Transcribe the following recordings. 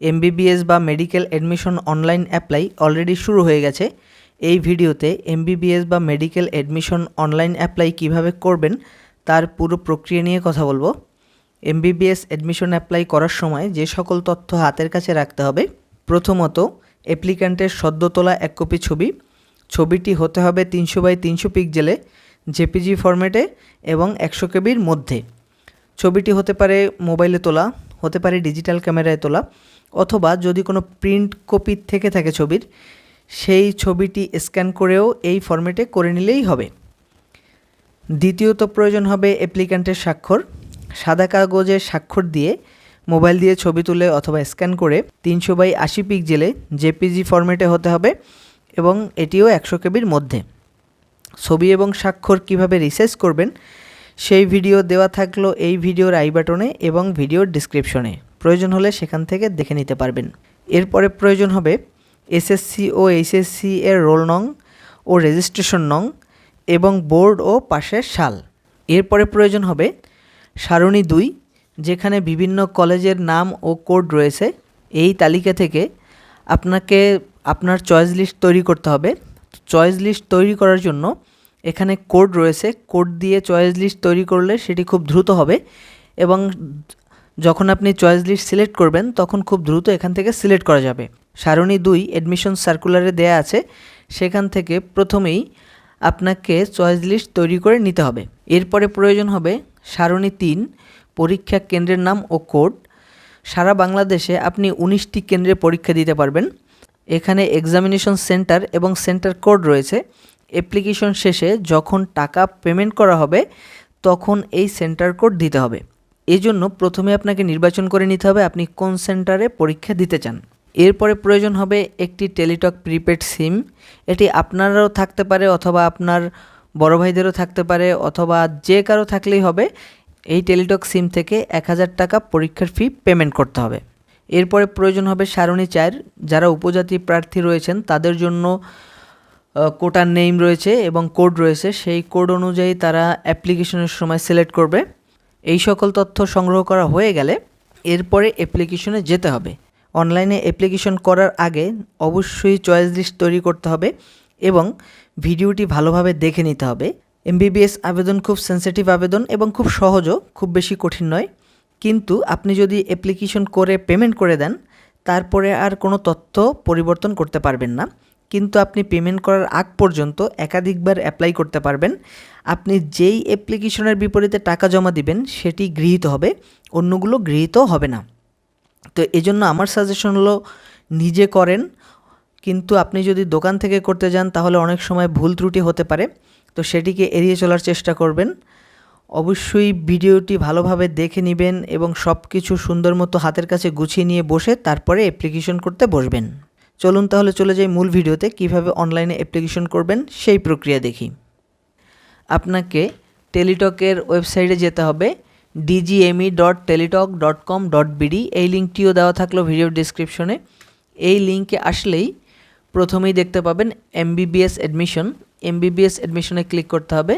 MBBS বা medical admission online apply already শুরু হয়ে গেছে। এই ভিডিওতে এমবিবিএস বা মেডিকেল অ্যাডমিশন অনলাইন অ্যাপ্লাই কীভাবে করবেন তার পুরো প্রক্রিয়া নিয়ে কথা বলব। এমবিবিএস অ্যাডমিশন অ্যাপ্লাই করার সময় যে সকল তথ্য হাতের কাছে রাখতে হবে। প্রথমত, অ্যাপ্লিক্যান্টের সদ্য তোলা এক কপি ছবি। ছবিটি হতে হবে তিনশো বাই তিনশো পিকজেলে জেপিজি ফরম্যাটে এবং একশো কেবির মধ্যে। ছবিটি হতে পারে মোবাইলে তোলা, হতে পারে ডিজিটাল ক্যামেরায় তোলা। অথবা যদি কোনো প্রিন্ট কপি থেকে থাকে ছবির, সেই ছবিটি স্ক্যান করেও এই ফরম্যাটে করে নিলেই হবে। দ্বিতীয়ত প্রয়োজন হবে অ্যাপ্লিক্যান্টের স্বাক্ষর। সাদা কাগজে স্বাক্ষর দিয়ে মোবাইল দিয়ে ছবি তুলে অথবা স্ক্যান করে তিনশো বাই আশি পিকজেলে জেপিজি ফরম্যাটে হতে হবে এবং এটিও একশো কেবির মধ্যে। ছবি এবং স্বাক্ষর কীভাবে রিসার্চ করবেন, সেই ভিডিও দেওয়া থাকল এই ভিডিওর আই বাটনে এবং ভিডিওর ডিসক্রিপশনে প্রয়োজন হলে সেখান থেকে দেখে নিতে পারবেন। এরপরে প্রয়োজন হবে এসএসসি ও এইচএসসি এর রোল নং ও রেজিস্ট্রেশন নং এবং বোর্ড ও পাশের সাল। এরপরে প্রয়োজন হবে সারণী দুই, যেখানে বিভিন্ন কলেজের নাম ও কোড রয়েছে। এই তালিকা থেকে আপনাকে আপনার চয়েস লিস্ট তৈরি করতে হবে। চয়েস লিস্ট তৈরি করার জন্য এখানে কোড রয়েছে। কোড দিয়ে চয়েস লিস্ট তৈরি করলে সেটি খুব দ্রুত হবে এবং যখন আপনি চয়েস লিস্ট সিলেক্ট করবেন, তখন খুব দ্রুত এখান থেকে সিলেক্ট করা যাবে। সারণী দুই অ্যাডমিশন সার্কুলারে দেয়া আছে। সেখান থেকে প্রথমেই আপনাকে চয়েস লিস্ট তৈরি করে নিতে হবে। এরপরে প্রয়োজন হবে সারণী তিন, পরীক্ষা কেন্দ্রের নাম ও কোড সারা বাংলাদেশে আপনি উনিশটি কেন্দ্রে পরীক্ষা দিতে পারবেন। এখানে এক্সামিনেশন সেন্টার এবং সেন্টার কোড রয়েছে। অ্যাপ্লিকেশন শেষে যখন টাকা পেমেন্ট করা হবে, তখন এই সেন্টার কোড দিতে হবে। এই জন্য প্রথমে আপনাকে নির্বাচন করে নিতে হবে আপনি কোন সেন্টারে পরীক্ষা দিতে চান। এরপরে প্রয়োজন হবে একটি টেলিটক প্রিপেড সিম। এটি আপনারও থাকতে পারে অথবা আপনার বড় ভাইদেরও থাকতে পারে অথবা যে কারও থাকলেই হবে। এই টেলিটক সিম থেকে এক হাজার টাকা পরীক্ষার ফি পেমেন্ট করতে হবে। এরপরে প্রয়োজন হবে সারণী চার যারা উপজাতি প্রার্থী রয়েছেন, তাদের জন্য কোটার নেম রয়েছে এবং কোড রয়েছে। সেই কোড অনুযায়ী তারা অ্যাপ্লিকেশনের সময় সিলেক্ট করবে। এই সকল তথ্য সংগ্রহ করা হয়ে গেলে এরপরে অ্যাপ্লিকেশনে যেতে হবে। অনলাইনে অ্যাপ্লিকেশন করার আগে অবশ্যই চয়েস লিস্ট তৈরি করতে হবে এবং ভিডিওটি ভালোভাবে দেখে নিতে হবে। এমবিবিএস আবেদন খুব সেন্সিটিভ আবেদন এবং খুব সহজও, খুব বেশি কঠিন নয়। কিন্তু আপনি যদি অ্যাপ্লিকেশন করে পেমেন্ট করে দেন, তারপরে আর কোনো তথ্য পরিবর্তন করতে পারবেন না। কিন্তু আপনি পেমেন্ট করার আগ পর্যন্ত একাধিকবার অ্যাপ্লাই করতে পারবেন। আপনি যেই অ্যাপ্লিকেশনের বিপরীতে টাকা জমা দিবেন, সেটি গৃহীত হবে, অন্যগুলো গৃহীত হবে না। তো এজন্য আমার সাজেশন হলো, নিজে করেন, কিন্তু আপনি যদি দোকান থেকে করতে যান, তাহলে অনেক সময় ভুল ত্রুটি হতে পারে। তো সেটিকে এড়িয়ে চলার চেষ্টা করবেন। অবশ্যই ভিডিওটি ভালোভাবে দেখে নেবেন এবং সব কিছু সুন্দর মতো হাতের কাছে গুছিয়ে নিয়ে বসে তারপরে অ্যাপ্লিকেশন করতে বসবেন। চলুন তাহলে চলে যাই মূল ভিডিওতে, কীভাবে অনলাইনে অ্যাপ্লিকেশন করবেন সেই প্রক্রিয়া দেখি। আপনাকে টেলিটকের ওয়েবসাইটে যেতে হবে DGME dot Teletalk dot com dot BD এই লিঙ্কটিও দেওয়া থাকল ভিডিওর ডিসক্রিপশনে এই লিঙ্কে আসলেই প্রথমেই দেখতে পাবেন এমবিবিএস অ্যাডমিশন এমবিবিএস অ্যাডমিশনে ক্লিক করতে হবে।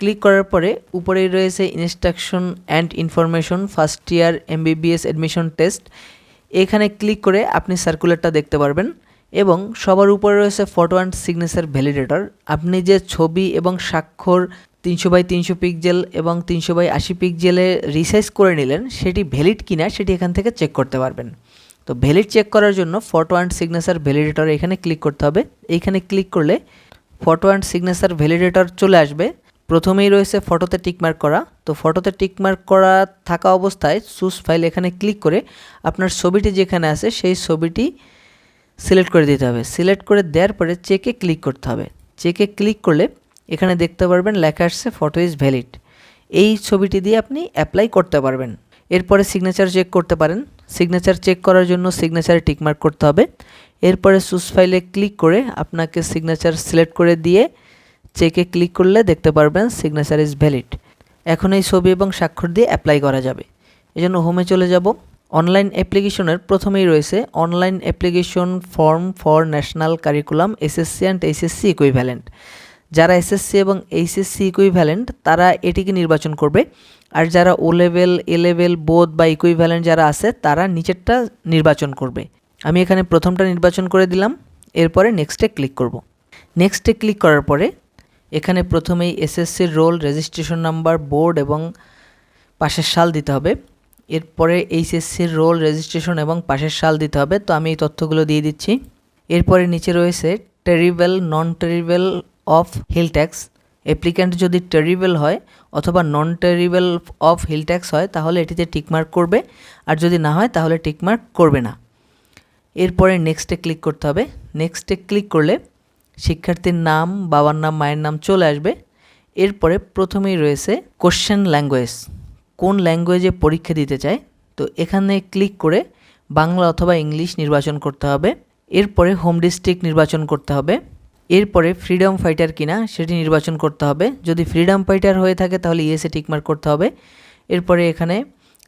ক্লিক করার পরে উপরেই রয়েছে instruction and information first year MBBS admission test এখানে ক্লিক করে আপনি সার্কুলারটা দেখতে পারবেন এবং সবার উপরে রয়েছে ফটো অ্যান্ড সিগনেচার ভ্যালিডেটর আপনি যে ছবি এবং স্বাক্ষর তিনশো বাই তিনশো পিকজেল এবং তিনশো বাই আশি পিকজেলে রিসাইজ করে নিলেন, সেটি ভ্যালিড কিনা সেটি এখান থেকে চেক করতে পারবেন। তো ভ্যালিড চেক করার জন্য ফটো অ্যান্ড সিগনেচার ভ্যালিডেটর এখানে ক্লিক করতে হবে। এইখানে ক্লিক করলে ফটো অ্যান্ড সিগনেচার ভ্যালিডেটর চলে আসবে। প্রথমেই রয়েছে ফটোতে টিকমার্ক করা। তো ফটোতে টিকমার্ক করা থাকা অবস্থায় চুজ ফাইল এখানে ক্লিক করে আপনার ছবিটি যেখানে আছে সেই ছবিটি সিলেক্ট করে দিতে হবে। সিলেক্ট করে দেওয়ার পরে চেকে ক্লিক করতে হবে। চেকে ক্লিক করলে এখানে দেখতে পারবেন লেখা আসছে ফটো ইজ ভ্যালিড এই ছবিটি দিয়ে আপনি অ্যাপ্লাই করতে পারবেন। এরপরে সিগনেচার চেক করতে পারেন। সিগনেচার চেক করার জন্য সিগনেচারে টিকমার্ক করতে হবে। এরপরে সুস ফাইলে ক্লিক করে আপনাকে সিগনেচার সিলেক্ট করে দিয়ে চেকে ক্লিক করলে দেখতে পারবেন সিগনেচার ইজ ভ্যালিড এখন এই ছবি এবং স্বাক্ষর দিয়ে অ্যাপ্লাই করা যাবে। এজন্য হোমে চলে যাব। অনলাইন অ্যাপ্লিকেশনের প্রথমেই রয়েছে online application form for national curriculum SSC and HSC equivalent যারা এসএসসি এবং এইচএসসি ইকুইভ্যালেন্ট তারা এটিকে নির্বাচন করবে। আর যারা ও লেভেল এ লেভেল বোধ বা ইকুইভ্যালেন্ট যারা আছে, তারা নিচেরটা নির্বাচন করবে। আমি এখানে প্রথমটা নির্বাচন করে দিলাম। এরপরে নেক্সটে ক্লিক করব। নেক্সটে ক্লিক করার পরে এখানে প্রথমেই এসএসসির রোল রেজিস্ট্রেশন নাম্বার বোর্ড এবং পাশের সাল দিতে হবে। এরপরে এইচএসসির রোল রেজিস্ট্রেশন এবং পাশের সাল দিতে হবে। তো আমি এই তথ্যগুলো দিয়ে দিচ্ছি। এরপরে নিচে রয়েছে tribal non tribal of hill tracts applicant যদি টেরিবেল হয় অথবা non tribal of hill tracts হয়, তাহলে এটিতে টিকমার্ক করবে। আর যদি না হয়, তাহলে টিকমার্ক করবে না। এরপরে নেক্সটে ক্লিক করতে হবে। নেক্সটে ক্লিক করলে শিক্ষার্থীর নাম, বাবার নাম, মায়ের নাম চলে আসবে। এরপরে প্রথমেই রয়েছে কোশ্চেন ল্যাঙ্গুয়েজ কোন ল্যাঙ্গুয়েজে পরীক্ষা দিতে চায়? তো এখানে ক্লিক করে বাংলা অথবা ইংলিশ নির্বাচন করতে হবে। এরপরে হোম ডিস্ট্রিক্ট নির্বাচন করতে হবে। এরপরে ফ্রিডম ফাইটার কিনা সেটি নির্বাচন করতে হবে। যদি ফ্রিডম ফাইটার হয়ে থাকে তাহলে ইএসএ টিকমার্ক করতে হবে। এরপরে এখানে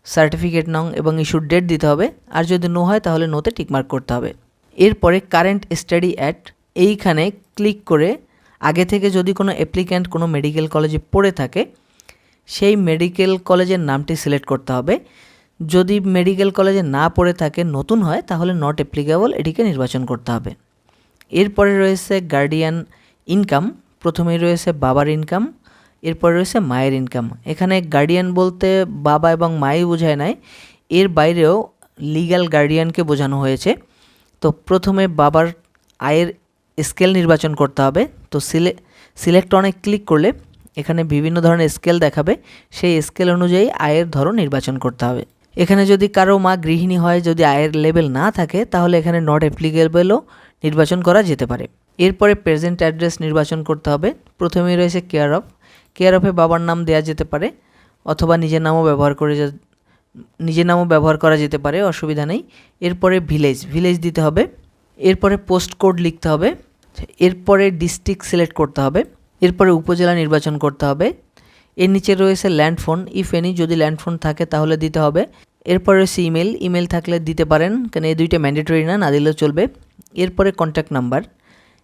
সার্টিফিকেট নং এবং ইস্যুর ডেট দিতে হবে। আর যদি নো হয় তাহলে নোতে টিকমার্ক করতে হবে। এরপরে কারেন্ট স্টাডি অ্যাট এইখানে ক্লিক করে আগে থেকে যদি কোনো অ্যাপ্লিক্যান্ট কোনো মেডিকেল কলেজে পড়ে থাকে, সেই মেডিকেল কলেজের নামটি সিলেক্ট করতে হবে। যদি মেডিকেল কলেজে না পড়ে থাকে, নতুন হয়, তাহলে নট অ্যাপ্লিকেবল এটিকে নির্বাচন করতে হবে। এরপরে রয়েছে গার্ডিয়ান ইনকাম প্রথমেই রয়েছে বাবার ইনকাম এরপরে রয়েছে মায়ের ইনকাম এখানে গার্ডিয়ান বলতে বাবা এবং মাই বোঝায় নাই, এর বাইরেও লিগ্যাল গার্ডিয়ানকে বোঝানো হয়েছে। তো প্রথমে বাবার আয়ের স্কেল নির্বাচন করতে হবে। তো সিলে, সিলেক্ট অনেক ক্লিক করলে এখানে বিভিন্ন ধরনের স্কেল দেখাবে। সেই স্কেল অনুযায়ী আয়ের ধরন নির্বাচন করতে হবে। এখানে যদি কারও মা গৃহিণী হয়, যদি আয়ের লেভেল না থাকে, তাহলে এখানে নট অ্যাপ্লিকেবলও নির্বাচন করা যেতে পারে। এরপরে প্রেজেন্ট অ্যাড্রেস নির্বাচন করতে হবে। প্রথমেই রয়েছে কেয়ার অফ কেয়ার অফে বাবার নাম দেওয়া যেতে পারে, অথবা নিজের নামও ব্যবহার করে নিজের নামও ব্যবহার করা যেতে পারে, অসুবিধা নেই। এরপরে ভিলেজ ভিলেজ দিতে হবে। এরপরে পোস্ট কোড লিখতে হবে। এরপরে ডিস্ট্রিক্ট সিলেক্ট করতে হবে, এরপরে উপজেলা নির্বাচন করতে হবে। এর নিচে রয়েছে ল্যান্ড ফোন ইফ এনি যদি ল্যান্ড ফোন থাকে তাহলে দিতে হবে। এরপরে রয়েছে ইমেল ইমেল থাকলে দিতে পারেন কারণ এই দুইটা ম্যান্ডেটরি না না দিলেও চলবে। এরপরে কন্ট্যাক্ট নাম্বার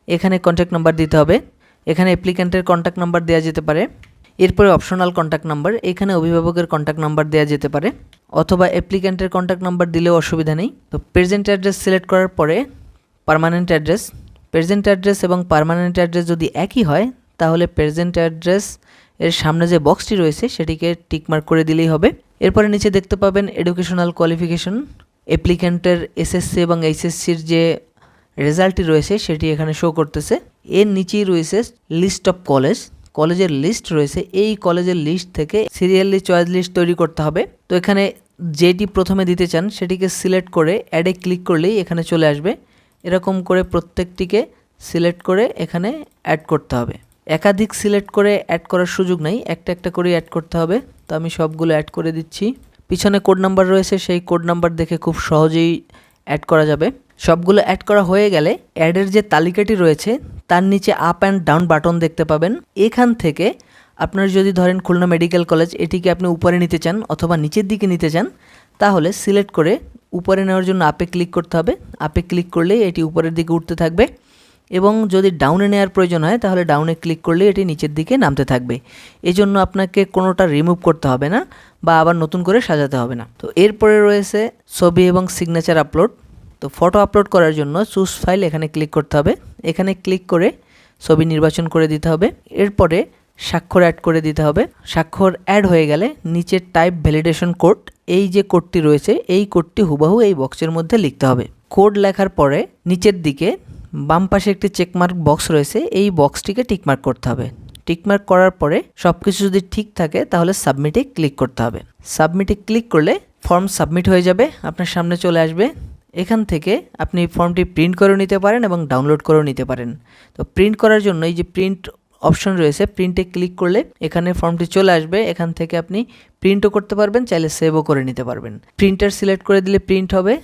এখানে কন্ট্যাক্ট নাম্বার দিতে হবে। এখানে অ্যাপ্লিক্যান্টের কন্ট্যাক্ট নাম্বার দেওয়া যেতে পারে। এরপরে অপশনাল কন্ট্যাক্ট নাম্বার এখানে অভিভাবকের কন্ট্যাক্ট নাম্বার দেওয়া যেতে পারে। অথবা অ্যাপ্লিক্যান্টের কন্ট্যাক্ট নাম্বার দিলেও অসুবিধা নেই। তো প্রেজেন্ট অ্যাড্রেস সিলেক্ট করার পরে পার্মানেন্ট অ্যাড্রেস প্রেজেন্ট অ্যাড্রেস এবং পার্মানেন্ট অ্যাড্রেস যদি একই হয়, তাহলে প্রেজেন্ট অ্যাড্রেস এর সামনে যে বক্সটি রয়েছে, সেটিকে টিকমার্ক করে দিলেই হবে। এরপরে নিচে দেখতে পাবেন এডুকেশনাল কোয়ালিফিকেশন অ্যাপ্লিক্যান্টের এসএসসি এবং এইচএসসির যে রেজাল্টটি রয়েছে, সেটি এখানে শো করতেছে। এর নিচেই রয়েছে লিস্ট অফ কলেজ কলেজের লিস্ট রয়েছে। এই কলেজের লিস্ট থেকে সিরিয়ালি চয়েস লিস্ট তৈরি করতে হবে। তো এখানে যেটি প্রথমে দিতে চান, সেটিকে সিলেক্ট করে অ্যাডে ক্লিক করলেই এখানে চলে আসবে। এরকম করে প্রত্যেকটিকে সিলেক্ট করে এখানে অ্যাড করতে হবে। একাধিক সিলেক্ট করে অ্যাড করার সুযোগ নেই, একটা একটা করে অ্যাড করতে হবে। তো আমি সবগুলো অ্যাড করে দিচ্ছি। পিছনে কোড নাম্বার রয়েছে, সেই কোড নাম্বার দেখে খুব সহজেই অ্যাড করা যাবে। সবগুলো অ্যাড করা হয়ে গেলে অ্যাডের যে তালিকাটি রয়েছে, তার নিচে আপ অ্যান্ড ডাউন বাটন দেখতে পাবেন। এখান থেকে আপনার যদি ধরেন খুলনা মেডিকেল কলেজ এটিকে আপনি উপরে নিতে চান অথবা নিচের দিকে নিতে চান, তাহলে সিলেক্ট করে উপরে নেওয়ার জন্য আপে ক্লিক করতে হবে। আপে ক্লিক করলেই এটি উপরের দিকে উঠতে থাকবে এবং যদি ডাউনে নেওয়ার প্রয়োজন হয়, তাহলে ডাউনে ক্লিক করলে এটি নিচের দিকে নামতে থাকবে। এই জন্য আপনাকে কোনোটা রিমুভ করতে হবে না বা আবার নতুন করে সাজাতে হবে না। তো এরপরে রয়েছে ছবি এবং সিগনেচার আপলোড তো ফটো আপলোড করার জন্য চুজ ফাইল এখানে ক্লিক করতে হবে। এখানে ক্লিক করে ছবি নির্বাচন করে দিতে হবে। এরপরে স্বাক্ষর অ্যাড করে দিতে হবে। স্বাক্ষর অ্যাড হয়ে গেলে নিচের টাইপ ভ্যালিডেশন কোড এই যে কোডটি রয়েছে, এই কোডটি হুবাহু এই বক্সের মধ্যে লিখতে হবে। কোড লেখার পরে নিচের দিকে বাম পাশে একটি চেকমার্ক বক্স রয়েছে, এই বক্সটিকে টিকমার্ক করতে হবে। টিকমার্ক করার পরে সব কিছু যদি ঠিক থাকে, তাহলে সাবমিটে ক্লিক করতে হবে। সাবমিটে ক্লিক করলে ফর্ম সাবমিট হয়ে যাবে, আপনার সামনে চলে আসবে। এখান থেকে আপনি ফর্মটি প্রিন্ট করেও নিতে পারেন এবং ডাউনলোড করেও নিতে পারেন। তো প্রিন্ট করার জন্য এই যে প্রিন্ট অপশন রয়েছে প্রিন্টে ক্লিক করলে এখানে ফর্মটি চলে আসবে। এখান থেকে আপনি প্রিন্টও করতে পারবেন, চাইলে সেভও করে নিতে পারবেন। প্রিন্টার সিলেক্ট করে দিলে প্রিন্ট হবে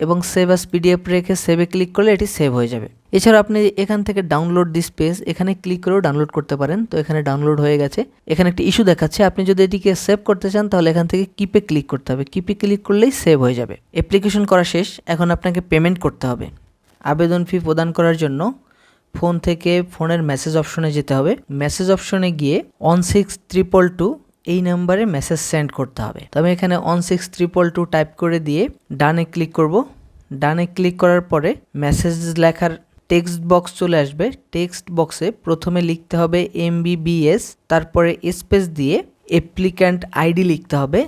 এবং সেভ আস পিডিএফ রেখে সেভে ক্লিক করলে এটি সেভ হয়ে যাবে। এছাড়া আপনি এখান থেকে ডাউনলোড দিস পেজ এখানে ক্লিক করেও ডাউনলোড করতে পারেন। তো এখানে ডাউনলোড হয়ে গেছে। এখানে একটি ইস্যু দেখাচ্ছে। আপনি যদি এটিকে সেভ করতে চান, তাহলে এখান থেকে কিপে ক্লিক করতে হবে। কিপে ক্লিক করলেই সেভ হয়ে যাবে। অ্যাপ্লিকেশন করা শেষ। এখন আপনাকে পেমেন্ট করতে হবে। আবেদন ফি প্রদান করার জন্য ফোন থেকে ফোনের মেসেজ অপশনে যেতে হবে। মেসেজ অপশনে গিয়ে ওয়ান সিক্স ট্রিপল টু এই নাম্বারে মেসেজ সেন্ড করতে হবে। তো আমি এখানে one six triple two type করে দিয়ে ডানে ক্লিক করব। ডানে ক্লিক করার পরে মেসেজ লেখার টেক্সট বক্স চলে আসবে। টেক্সট বক্সে প্রথমে লিখতে হবে এমবিবিএস তারপরে স্পেস দিয়ে অ্যাপ্লিক্যান্ট আইডি লিখতে হবে।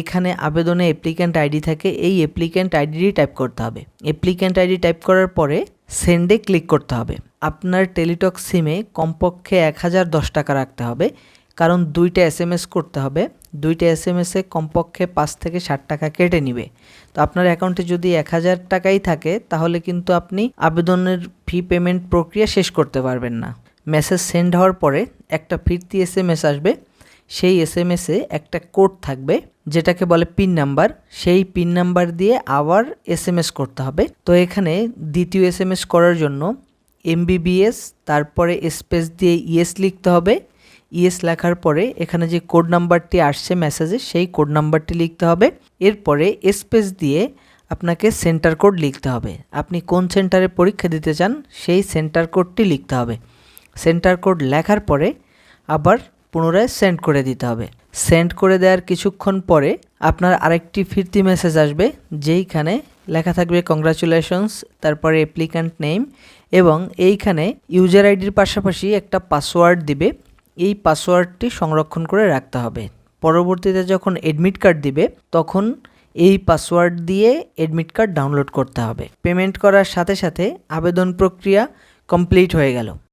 এখানে আবেদনে অ্যাপ্লিক্যান্ট আইডি থাকে। এই অ্যাপ্লিক্যান্ট আইডিটি টাইপ করতে হবে। অ্যাপ্লিক্যান্ট আইডি টাইপ করার পরে সেন্ডে ক্লিক করতে হবে। আপনার টেলিটক সিমে কমপক্ষে এক হাজার দশ টাকা রাখতে হবে। কারণ দুইটা এস এম এস করতে হবে। দুইটা এস এম এসে কমপক্ষে পাঁচ থেকে ষাট টাকা কেটে নিবে। তো আপনার অ্যাকাউন্টে যদি এক হাজার টাকাই থাকে, তাহলে কিন্তু আপনি আবেদনের ফি পেমেন্ট প্রক্রিয়া শেষ করতে পারবেন না। মেসেজ সেন্ড হওয়ার পরে একটা ফিরতি এস এম এস আসবে। সেই এস এম এসে একটা কোড থাকবে। যেটাকে বলে পিন নাম্বার, সেই পিন নাম্বার দিয়ে আবার এস এম এস করতে হবে। তো এখানে দ্বিতীয় এস এম এস করার জন্য এমবিবিএস, তারপরে স্পেস দিয়ে ইএস লিখতে হবে। ইএস লেখার পরে এখানে যে কোড নাম্বারটি আসছে মেসেজে, সেই কোড নাম্বারটি লিখতে হবে। এরপরে স্পেস দিয়ে আপনাকে সেন্টার কোড লিখতে হবে। আপনি কোন সেন্টারে পরীক্ষা দিতে চান, সেই সেন্টার কোডটি লিখতে হবে। সেন্টার কোড লেখার পরে আবার পুনরায় সেন্ড করে দিতে হবে। সেন্ড করে দেওয়ার কিছুক্ষণ পরে আপনার আরেকটি ফিরতি মেসেজ আসবে, যেইখানে লেখা থাকবে কংগ্রাচুলেশনস তারপরে অ্যাপ্লিক্যান্ট নেম এবং এইখানে ইউজার আইডির পাশাপাশি একটা পাসওয়ার্ড দিবে। এই পাসওয়ার্ডটি সংরক্ষণ করে রাখতে হবে। পরবর্তীতে যখন এডমিট কার্ড দিবে, তখন এই পাসওয়ার্ড দিয়ে এডমিট কার্ড ডাউনলোড করতে হবে। পেমেন্ট করার সাথে সাথে আবেদন প্রক্রিয়া কমপ্লিট হয়ে গেল।